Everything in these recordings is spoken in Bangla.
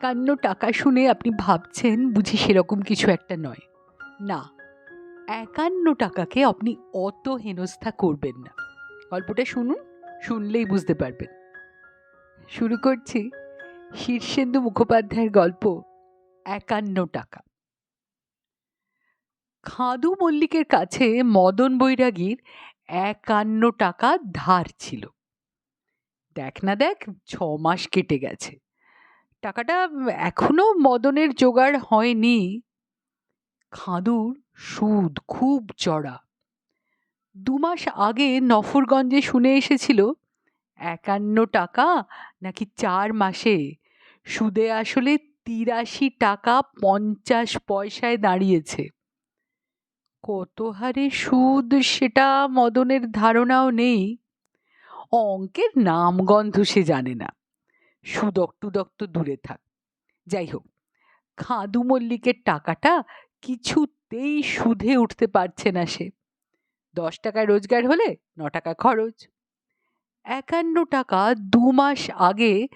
একান্ন টাকা শুনে আপনি ভাবছেন বুঝি সেরকম কিছু একটা নয়। না, একান্ন টাকাকে আপনি অত হেনস্থা করবেন না। গল্পটা শুনুন, শুনলেই বুঝতে পারবেন। শুরু করছি শীর্ষেন্দু মুখোপাধ্যায়ের গল্প, একান্ন টাকা। খাদু মল্লিকের কাছে মদন বৈরাগীর একান্ন টাকা ধার ছিল। দেখ না দেখ, ছ মাস কেটে গেছে। টাকাটা এখনও মদনের জোগাড় হয়নি। খাদুর সুদ খুব চড়া। দু মাস আগে নফরগঞ্জে শুনে এসেছিল, একান্ন টাকা নাকি চার মাসে? সুদে আসলে তিরাশি টাকা পঞ্চাশ পয়সায় দাঁড়িয়েছে। কত হারে সুদ সেটা মদনের ধারণাও নেই। অঙ্কের নামগন্ধ সে জানে না। সুদক টুদক তো দূরে থাক। যাই হোক, খাদু মল্লিকের টাকাটা কিছুতেই সুদে উঠতে পারছে না সে। দশ টাকায় রোজগার হলে ন টাকা খরচ। একান্ন টাকা দু মাস আগে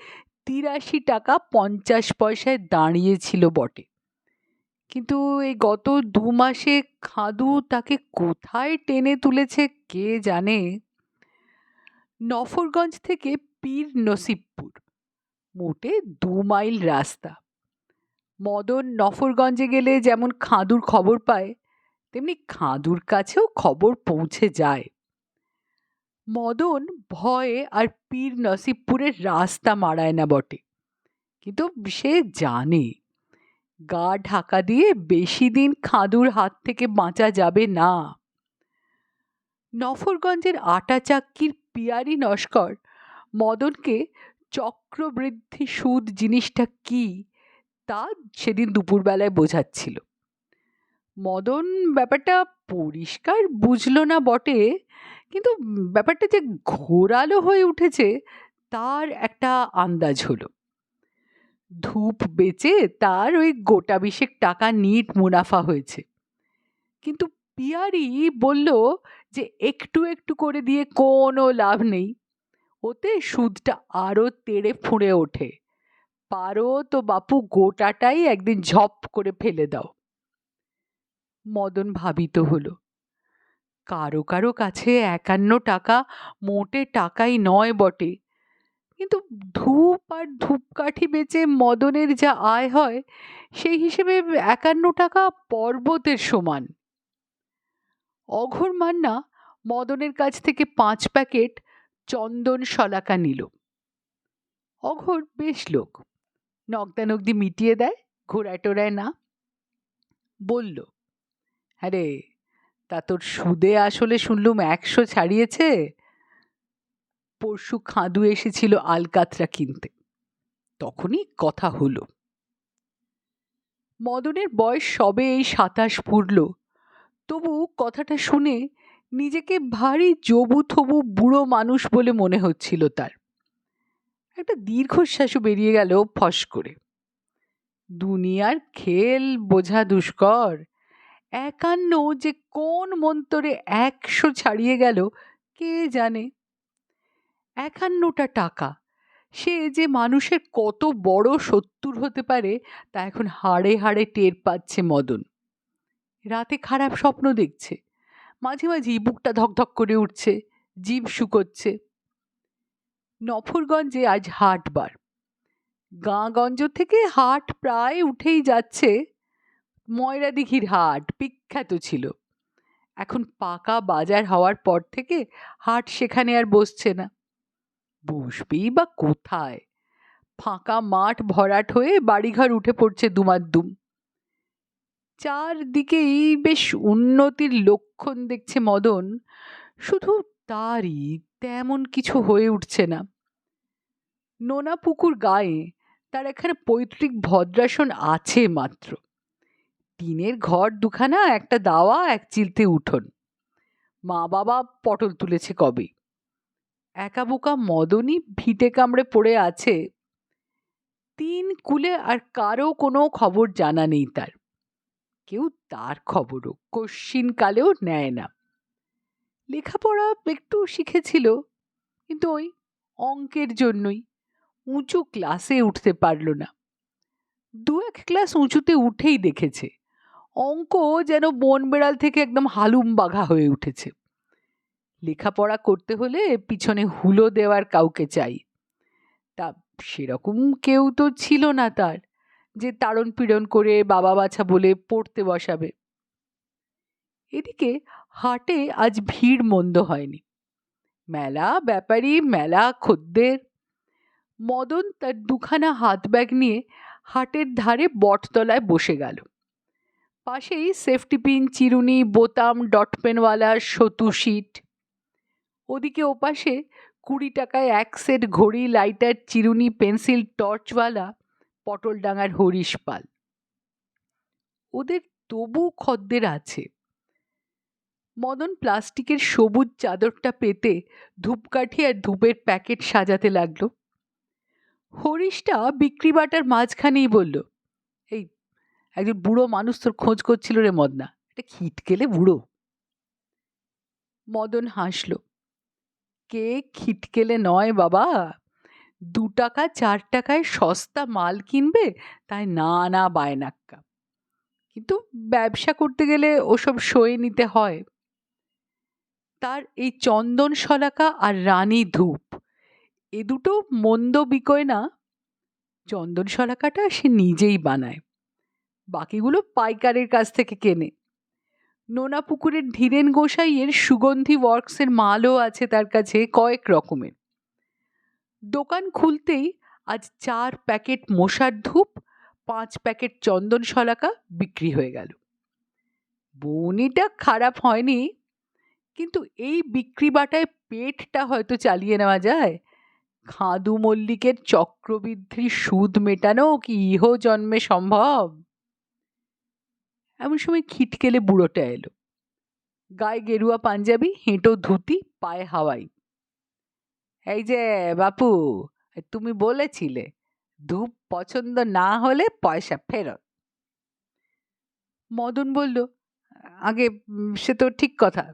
তিরাশি টাকা পঞ্চাশ পয়সায় দাঁড়িয়েছিল বটে। কিন্তু এই গত দু মাসে খাদু তাকে কোথায় টেনে তুলেছে কে জানে? নফরগঞ্জ থেকে পীর নসিবপুর। মোটে দু মাইল রাস্তা। মদন নফরগঞ্জে গেলে যেমন খাদুর খবর পায়, তেমনি খাদুর কাছেও খবর পৌঁছে যায়। মদন ভয়ে আর পীর নসিবপুরের রাস্তা মারায় না বটে, কিন্তু সে জানে, গা ঢাকা দিয়ে বেশি দিন খাদুর হাত থেকে বাঁচা যাবে না। নফরগঞ্জের আটা চাক্কির পিয়ারি নস্কর মদনকে চক্রবৃদ্ধি সুদ জিনিসটা কি, তা সেদিন দুপুরবেলায় বোঝাচ্ছিল। মদন ব্যাপারটা পরিষ্কার বুঝলো না বটে, কিন্তু ব্যাপারটা যে ঘোরালো হয়ে উঠেছে, তার একটা আন্দাজ হলো। ধূপ বেচে তার ওই গোটা বিশেক টাকা নিট মুনাফা হয়েছে। কিন্তু পিয়ারি বলল যে একটু একটু করে দিয়ে কোনো লাভ নেই। ওতে সুদটা আরও তেড়ে ফুঁড়ে ওঠে। পারো তো বাপু, গোটাটাই একদিন ঝপ করে ফেলে দাও। মদন ভাবিত হলো, কারও কারও কাছে একান্ন টাকা মোটে টাকাই নয় বটে। কিন্তু ধূপ আর ধূপকাঠি বেচে মদনের যা আয় হয়, সেই হিসেবে একান্ন টাকা পর্বতের সমান। অঘর মান্না মদনের কাছ থেকে পাঁচ প্যাকেট চন্দন শলাকা নিল। অঘর বেশ লোক। নগদানগদি মিটিয়ে দেয়, ঘোড়ায় টোড়ায় না। বলল, আরে, তা তোর সুদে আসলে শুনলুম একশো ছাড়িয়েছে? পরশু খাঁদু এসেছিল আলকাতরা কিনতে। তখনই কথা হলো। মদনের বয়স সবে এই সাতাশ পুরল। তবু কথাটা শুনে নিজেকে ভারী জবু থবু বুড়ো মানুষ বলে মনে হচ্ছিল তার। একটা দীর্ঘশ্বাসও বেরিয়ে গেল ফস করে। দুনিয়ার খেল বোঝা দুষ্কর। একান্ন যে কোন মন্তরে একশো ছাড়িয়ে গেল, কে জানে? একান্নটা টাকা। সে যে মানুষের কত বড় শত্রুর হতে পারে, তা এখন হাড়ে হাড়ে টের পাচ্ছে মদন। রাতে খারাপ স্বপ্ন দেখছে। মাঝেই বুকটা ধকধক করে উঠছে জীব শুকোচ্ছে। নফরগঞ্জে আজ হাটবার। গাঁগঞ্জ থেকে হাট প্রায় উঠেই যাচ্ছে ময়রাদিঘির হাট, বিখ্যাত ছিল। এখন পাকা বাজার হওয়ার পর থেকে হাট সেখানে আর বসছে না। বসবেই বা কোথায়? ফাঁকা মাঠ ভরাট হয়ে বাড়িঘর উঠে পড়ছে দুমাদ্দুম চারদিকেই বেশ উন্নতির লক্ষণ দেখছে মদন। শুধু তারই তেমন কিছু হয়ে উঠছে না। নোনা পুকুর গায়ে তার এখানে পৈতৃক ভদ্রাসন আছে মাত্র। টিনের ঘর দুখানা, একটা দাওয়া, এক চিলতে উঠোন। মা বাবা পটল তুলেছে কবে? একা বোকা মদনই ভিটে কামড়ে পড়ে আছে। তিন কুলে আর কারও কোনো খবর জানা নেই তার। কেউ তার খবরও কশ্চিন কালেও নেয় না। লেখাপড়া একটু শিখেছিল, কিন্তু ওই অঙ্কের জন্যই উঁচু ক্লাসে উঠতে পারল না। দু এক ক্লাস উঁচুতে উঠেই দেখেছে, অঙ্ক যেন বন বেড়াল থেকে একদম হালুম বাঘা হয়ে উঠেছে। লেখাপড়া করতে হলে পিছনে হুলো দেওয়ার কাউকে চাই, তা সেরকম কেউ তো ছিল না তার। যে তাড়ন পীড়ন করে বাবা বাছা বলে পড়তে বসাবে। এদিকে হাটে আজ ভিড় মন্দ হয়নি। মেলা ব্যাপারী, মেলা খদ্দের। মদন তার দুখানা হাত ব্যাগ নিয়ে হাটের ধারে বটতলায় বসে গেল। পাশেই সেফটি পিন, চিরুনি, বোতাম, ডটপেনওয়ালা, সতু শিট। ওদিকে ওপাশে কুড়ি টাকায় এক সেট ঘড়ি, লাইটার, চিরুনি, পেন্সিল, টর্চওয়ালা পটলডাঙার হরিশ পাল। ওদের তবু খদ্দের আছে। মদন প্লাস্টিকের সবুজ চাদরটা পেতে ধূপকাঠি আর ধূপের প্যাকেট সাজাতে লাগল। হরিশটা বিক্রি বাটার মাঝখানেই বলল, এই, একজন বুড়ো মানুষ তোর খোঁজ করছিল রে মদনা এটা খিটকেলে বুড়ো। মদন হাসল, কে খিটকেলে নয় বাবা? দু টাকা, চার টাকায় সস্তা মাল কিনবে, তাই না না বায়নাক্কা। কিন্তু ব্যবসা করতে গেলে ওসব সয়ে নিতে হয়। তার এই চন্দন শলাকা আর রানী ধূপ, এ দুটো মন্দ বিকয় না। চন্দন শলাকাটা সে নিজেই বানায়, বাকিগুলো পাইকারের কাছ থেকে কেনে। নোনা পুকুরের ধীরেন গোসাইয়ের সুগন্ধি ওয়ার্কসের মালও আছে তার কাছে কয়েক রকমের। দোকান খুলতেই আজ চার প্যাকেট মশার ধূপ, পাঁচ প্যাকেট চন্দন শলাকা বিক্রি হয়ে গেল। বনিটা খারাপ হয়নি, কিন্তু এই বিক্রি বাটায় পেটটা হয়তো চালিয়ে নেওয়া যায়। খাদু মল্লিকের চক্রবৃদ্ধি সুদ মেটানো কি ইহ জন্মে সম্ভব? এমন সময় খিটকেলে বুড়োটা এলো। গায়ে গেরুয়া পাঞ্জাবি, হেঁটো ধুতি, পায়ে হাওয়াই। এই যে বাপু তুমি বলেছিলে, ধূপ পছন্দ না হলে পয়সা ফেরত। মদন বলল, আগে সে তো ঠিক কথা।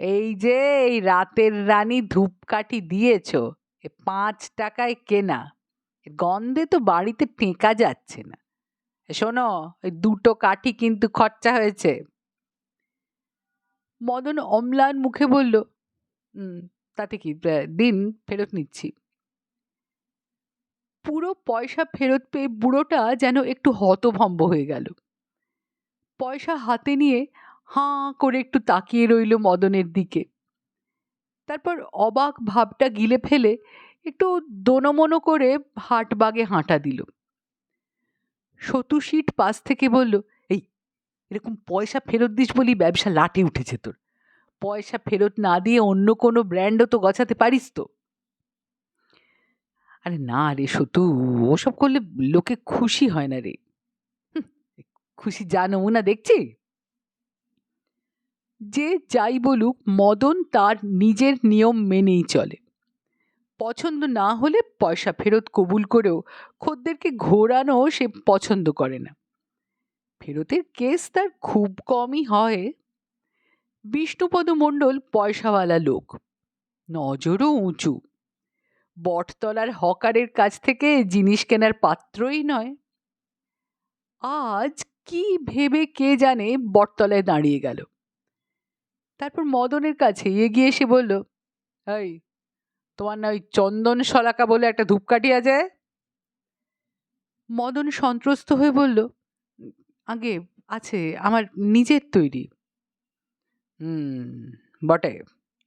এই যে এই রাতের রানী ধূপকাঠি দিয়েছ, এ পাঁচ টাকায় কেনা গন্ধে তো বাড়িতে টেকা যাচ্ছে না। শোনো ওই দুটো কাঠি কিন্তু খরচা হয়েছে। মদন অম্লান মুখে বলল তাতে কি? দিন ফেরত নিচ্ছি। পুরো পয়সা ফেরত পেয়ে বুড়োটা যেন একটু হতভম্ব হয়ে গেল। পয়সা হাতে নিয়ে হাঁ করে একটু তাকিয়ে রইল মদনের দিকে। তারপর অবাক ভাবটা গিলে ফেলে একটু দোনমনো করে হাটবাগে হাঁটা দিল। সতুশীট পাশ থেকে বলল, এই, এরকম পয়সা ফেরত দিস বলি ব্যবসা লাটে উঠেছে তোর। পয়সা ফেরত না দিয়ে অন্য কোনো ব্র্যান্ডও তো গছাতে পারিস তো। আরে না রে সতু, ওসব করলে লোকে খুশি হয় না রে। খুশি যা নমুনা দেখছি। যে যাই বলুক, মদন তার নিজের নিয়ম মেনেই চলে। পছন্দ না হলে পয়সা ফেরত কবুল করেও খদ্দেরকে ঘোরানো সে পছন্দ করে না। ফেরতের কেস তার খুব কমই হয়। বিষ্ণুপদ মণ্ডল পয়সাওয়ালা লোক। নজরও উঁচু। বটতলার হকারের কাছ থেকে জিনিস কেনার পাত্রই নয়। আজ কি ভেবে কে জানে বটতলায় দাঁড়িয়ে গেল। তারপর মদনের কাছে এগিয়ে এসে বলল, এই, তোমার না ওই চন্দন শলাকা বলে একটা ধূপকাঠি আছে? মদন সন্ত্রস্ত হয়ে বলল, আগে, আছে, আমার নিজের তৈরি। হুম, বটে।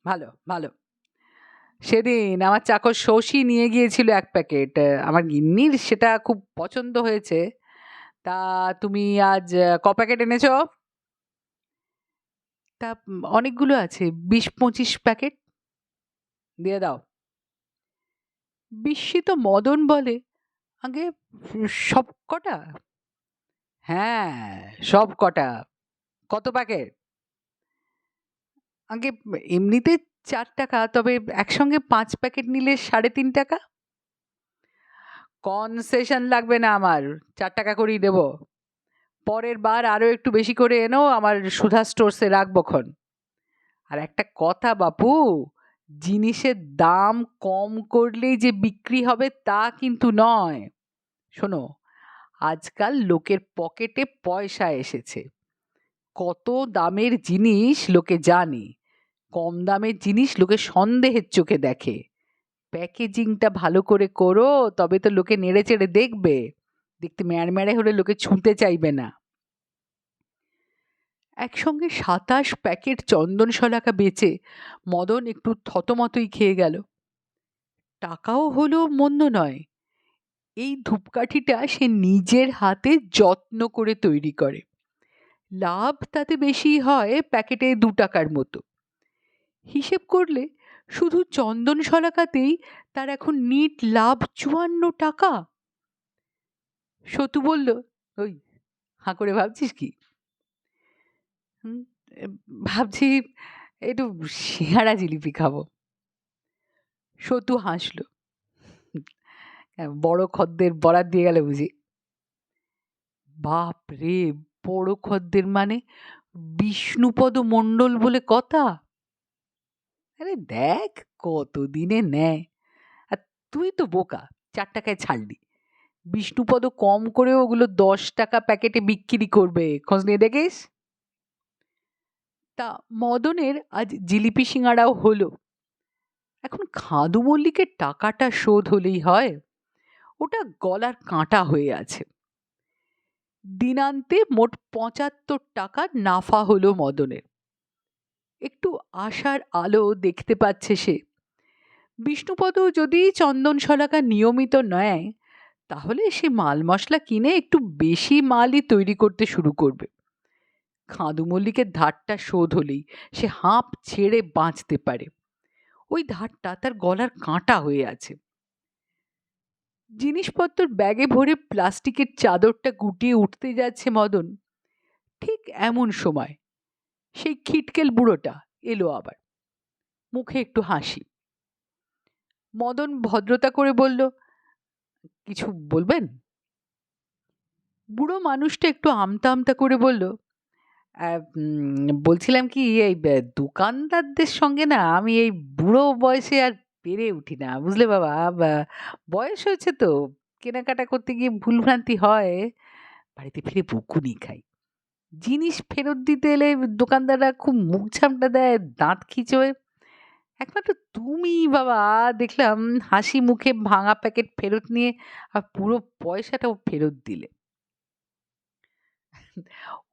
ভালো ভালো। সেদিন আমার চাকর শশী নিয়ে গিয়েছিল এক প্যাকেট। আমার গিন্নির সেটা খুব পছন্দ হয়েছে। তা তুমি আজ ক প্যাকেট এনেছো? তা অনেকগুলো আছে। বিশ, পঁচিশ প্যাকেট। দিয়ে দাও। বিস্মিত মদন বলে, আগে সব কটা? হ্যাঁ সব কটা। কত প্যাকেট? আগে এমনিতে চার টাকা, তবে একসঙ্গে পাঁচ প্যাকেট নিলে সাড়ে তিন টাকা? কনসেশন লাগবে না আমার, চার টাকা করেই দেবো। পরের বার আরও একটু বেশি করে এনো, আমার সুধা স্টোরসে রাখব খন আর একটা কথা বাপু, জিনিসের দাম কম করলেই যে বিক্রি হবে তা কিন্তু নয়। শোনো, আজকাল লোকের পকেটে পয়সা এসেছে। কত দামের জিনিস লোকে জানে, কম দামের জিনিস লোকে সন্দেহের চোখে দেখে। প্যাকেজিংটা ভালো করে করো, তবে তো লোকে নেড়ে চেড়ে দেখবে। দেখতে ম্যাড় ম্যাড়ে হলে লোকে ছুঁতে চাইবে না। একসঙ্গে সাতাশ প্যাকেট চন্দন শলাকা বেচে মদন একটু থতমতই খেয়ে গেল। টাকাও হলো মন্দ নয়। এই ধূপকাঠিটা সে নিজের হাতে যত্ন করে তৈরি করে। লাভ তাতে বেশি হয় প্যাকেটে দু টাকার মতো। হিসেব করলে শুধু চন্দন শলাকাতেই তার এখন নিট লাভ চুয়ান্ন টাকা। সতু বলল ওই হাঁ করে ভাবছিস কি? ভাবছি একটু সিঙ্গাড়া জিলিপি খাব। সতু হাসলো "হ্যাঁ, বড় খদ্দের বরাদ দিয়ে গেল বুঝি? বাপ রে বড় খদ্দের মানে বিষ্ণুপদ মণ্ডল বলে কথা? আরে দেখ, কতদিনে নেয় আর তুই তো বোকা, চার টাকায় ছাড়লি। বিষ্ণুপদ কম করে ওগুলো দশ টাকা প্যাকেটে বিক্রি করবে, খোঁজ নিয়ে দেখিস। তা মদনের আজ জিলিপি সিঙ্গাড়াও হলো। এখন খাদু মল্লিকের টাকাটা শোধ হলেই হয়। ওটা গলার কাঁটা হয়ে আছে। দিনান্তে মোট পঁচাত্তর টাকা নাফা হলো মদনের। একটু আশার আলো দেখতে পাচ্ছে সে। বিষ্ণুপদ যদি চন্দন শলাকা নিয়মিত নেয়, তাহলে সে মাল মশলা কিনে একটু বেশি মালই তৈরি করতে শুরু করবে। খাঁদু মল্লিকের ধারটা শোধ হলেই সে হাঁপ ছেড়ে বাঁচতে পারে। ওই ধারটা তার গলার কাঁটা হয়ে আছে। জিনিসপত্র ব্যাগে ভরে প্লাস্টিকের চাদরটা গুটিয়ে উঠতে যাচ্ছে মদন। ঠিক এমন সময় সেই খিটকেল বুড়োটা এলো আবার। মুখে একটু হাসি। মদন ভদ্রতা করে বলল, কিছু বলবেন? বুড়ো মানুষটা একটু আমতা আমতা করে বলল বলছিলাম কি, এই দোকানদারদের সঙ্গে না আমি এই বুড়ো বয়সে আর পেরে উঠি না। বুঝলে বাবা? বয়স হয়েছে তো, কেনাকাটা করতে গিয়ে ভুলভ্রান্তি হয়, বাড়িতে ফিরে বকুনি খাই। জিনিস ফেরত দিতে এলে দোকানদাররা খুব মুখ ঝামটা দেয়, দাঁত খিচোয়। একমাত্র তুমি বাবা, দেখলাম হাসি মুখে ভাঙা প্যাকেট ফেরত নিয়ে আর পুরো পয়সাটাও ফেরত দিলে।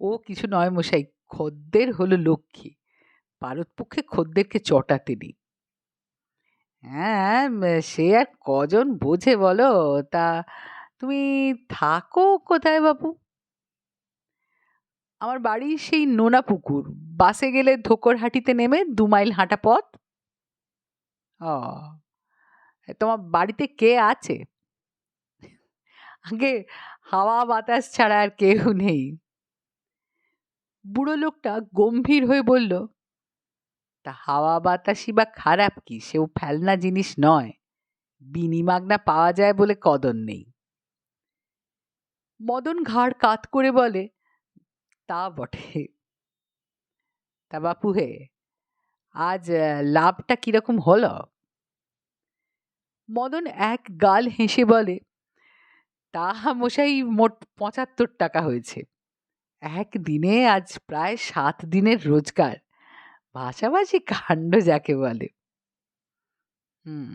ও কিছু নয় মশাই, খদ্দের হলো লক্ষ্মী। পারতপক্ষে খদ্দেরকে চটাতে নেই। হ্যাঁ সে আর কজন বোঝে বলো? তা তুমি থাকো কোথায় বাপু? আমার বাড়ি সেই নোনা পুকুর বাসে গেলে ধোকরহাটিতে নেমে দু মাইল হাঁটা পথ। ও তোমার বাড়িতে কে আছে? আগে হাওয়া বাতাস ছাড়া আর কেউ নেই। বুড়ো লোকটা গম্ভীর হয়ে বলল তা হাওয়া বাতাসই বা খারাপ কি? সেও ফেলনা জিনিস নয়। বিনিমাগনা পাওয়া যায় বলে কদর নেই। মদন ঘাড় কাত করে বলে, তা বটে। তা বাপু হে, আজ লাভটা কীরকম হলো? মদন এক গাল হেসে বলে, তা মশাই মোট পঁচাত্তর টাকা হয়েছে। এক দিনে আজ প্রায় সাত দিনের রোজগার। ভাষাভাষি কাণ্ড যাকে বলে। হুম।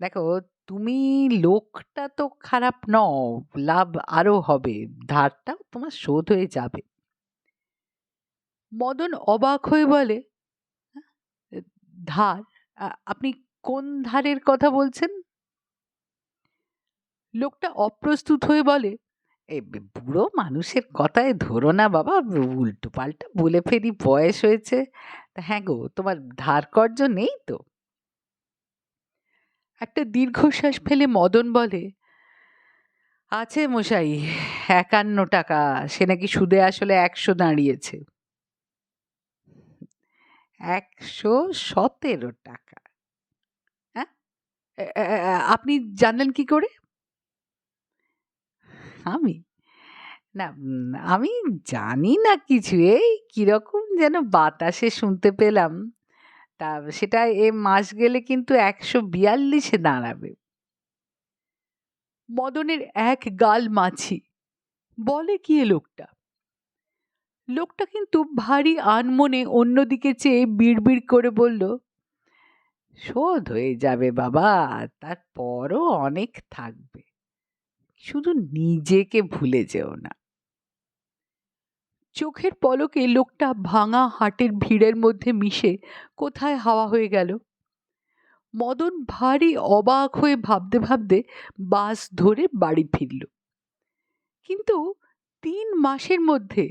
দেখো, তুমি লোকটা তো খারাপ নও, লাভ আরও হবে, ধারটাও তোমার শোধ হয়ে যাবে। মদন অবাক হয়ে বলে "হ্যাঁ? ধার আপনি কোন ধারের কথা বলছেন? লোকটা অপ্রস্তুত হয়ে বলে এই বে- বুড়ো মানুষের কথায় ধরো না বাবা উল্টো পাল্টা বলে ফেরি বয়স হয়েছে। তা হ্যাঁ গো, তোমার ধার কর্য নেই তো? একটা দীর্ঘশ্বাস ফেলে মদন বলে, আছে মশাই, একান্ন টাকা। সে নাকি সুদে আসলে একশো দাঁড়িয়েছে। একশো সতেরো টাকা। হ্যাঁ এ- এ- এ- আপনি জানলেন কি করে? আমি? না আমি জানি না কিছু। এই কীরকম যেন বাতাসে শুনতে পেলাম। তা সেটা এ মাস গেলে কিন্তু একশো বিয়াল্লিশে দাঁড়াবে। মদনের এক গাল মাছি। বলে কি এ লোকটা? লোকটা কিন্তু ভারী আনমনে অন্যদিকে চেয়ে বিড়বিড় করে বলল, শোধ হয়ে যাবে বাবা, তারপরও অনেক থাকবে। শুধু নিজেকে ভুলে যেও না। চোখের পলকে লোকটা ভাঙা হাটের ভিড়ের মধ্যে মিশে কোথায় হাওয়া হয়ে গেল? মদন ভারী অবাক হয়ে ভাবতে ভাবতে বাস ধরে বাড়ি ফিরল। কিন্তু তিন মাসের মধ্যে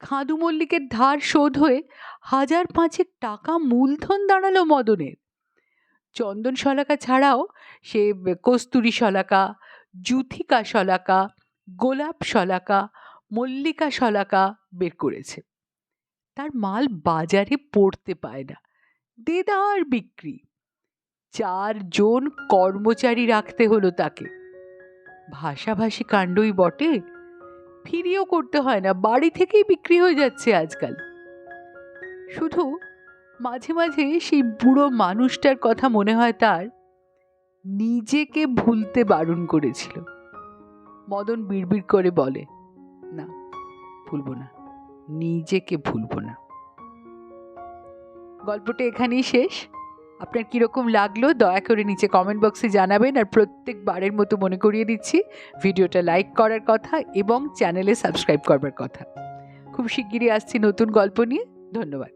খাদু মল্লিকের ধার শোধ হয়ে হাজার পাঁচেক টাকা মূলধন দাঁড়াল মদনের। চন্দন শলাকা ছাড়াও সে কস্তুরি শলাকা জুথিকা শলাকা গোলাপ শলাকা মল্লিকা শলাকা বের করেছে। তার মাল বাজারে পড়তে পায় না। দেদার বিক্রি। চারজন কর্মচারী রাখতে হলো তাকে। ভাষাভাষী কাণ্ডই বটে। ফিরিয়েও করতে হয় না। বাড়ি থেকেই বিক্রি হয়ে যাচ্ছে আজকাল। শুধু মাঝে মাঝে সেই বুড়ো মানুষটার কথা মনে হয় তার নিজেকে ভুলতে বারণ করেছিল। মদন বিড়বিড় করে বলে, না, ভুলবো না, নিজেকে ভুলবো না। গল্পটা এখানেই শেষ। আপনার কীরকম লাগল দয়া করে নিচে কমেন্ট বক্সে জানাবেন আর প্রত্যেকবারের মতো মনে করিয়ে দিচ্ছি, ভিডিওটা লাইক করার কথা এবং চ্যানেলে সাবস্ক্রাইব করবার কথা। খুব শিগগিরই আসছি নতুন গল্প নিয়ে। ধন্যবাদ।